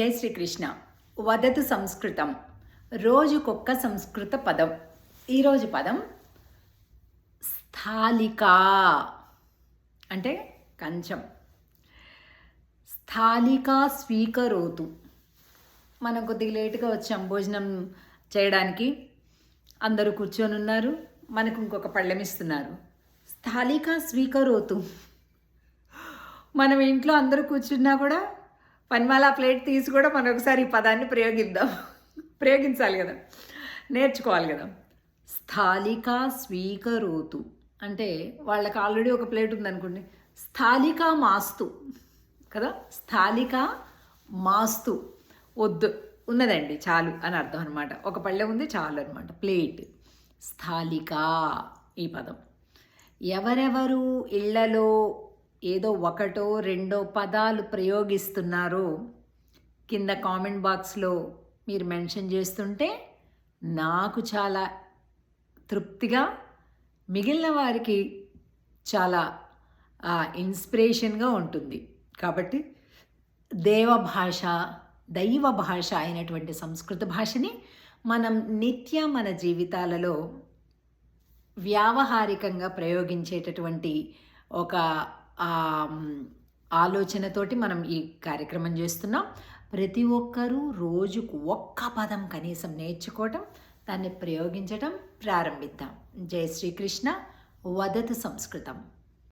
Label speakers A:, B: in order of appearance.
A: జై శ్రీకృష్ణ. వదతు సంస్కృతం. రోజుకొక్క సంస్కృత పదం. ఈరోజు పదం స్థాలికా అంటే కంచం. స్థాలిక స్వీకరోతు. మనం కొద్దిగా లేటుగా వచ్చాం భోజనం చేయడానికి. అందరూ కూర్చొని ఉన్నారు. మనకు ఇంకొక పళ్ళెం ఇస్తున్నారు. స్థాలిక స్వీకరోతు. మనం ఇంట్లో అందరూ కూర్చున్నా కూడా పనిమాల ప్లేట్ తీసి కూడా మనం ఒకసారి ఈ పదాన్ని ప్రయోగిద్దాం. ప్రయోగించాలి కదా. నేర్చుకోవాలి కదా. స్థాలిక స్వీకరోతు. అంటే వాళ్ళకి ఆల్రెడీ ఒక ప్లేట్ ఉందనుకోండి. స్థాలిక మాస్తు. కదా? స్థాలిక మాస్తు. వద్దు ఉన్నదండి చాలు అని అర్థం అనమాట ఒక పళ్ళె ఉంది చాలు అనమాట ప్లేట్. స్థాలిక ఈ పదం. ఎవరెవరు ఇళ్ళలో ఏదో ఒకటో రెండో పదాలు ప్రయోగిస్తున్నారో. కింద కామెంట్ బాక్స్లో మీరు మెన్షన్ చేస్తుంటే నాకు చాలా తృప్తిగా మిగిలిన వారికి చాలా ఇన్స్పిరేషన్గా ఉంటుంది. కాబట్టి దేవ భాష దైవ భాష అయినటువంటి సంస్కృత భాషని మనం నిత్య మన జీవితాలలో వ్యావహారికంగా ప్రయోగించేటటువంటి ఒక ఆలోచనతోటి మనం ఈ కార్యక్రమం చేస్తున్నాం. ప్రతి ఒక్కరూ రోజుకు ఒక్క పదం కనీసం నేర్చుకోవటం దాన్ని ప్రయోగించటం ప్రారంభిద్దాం. జై శ్రీకృష్ణ. వదతు సంస్కృతం.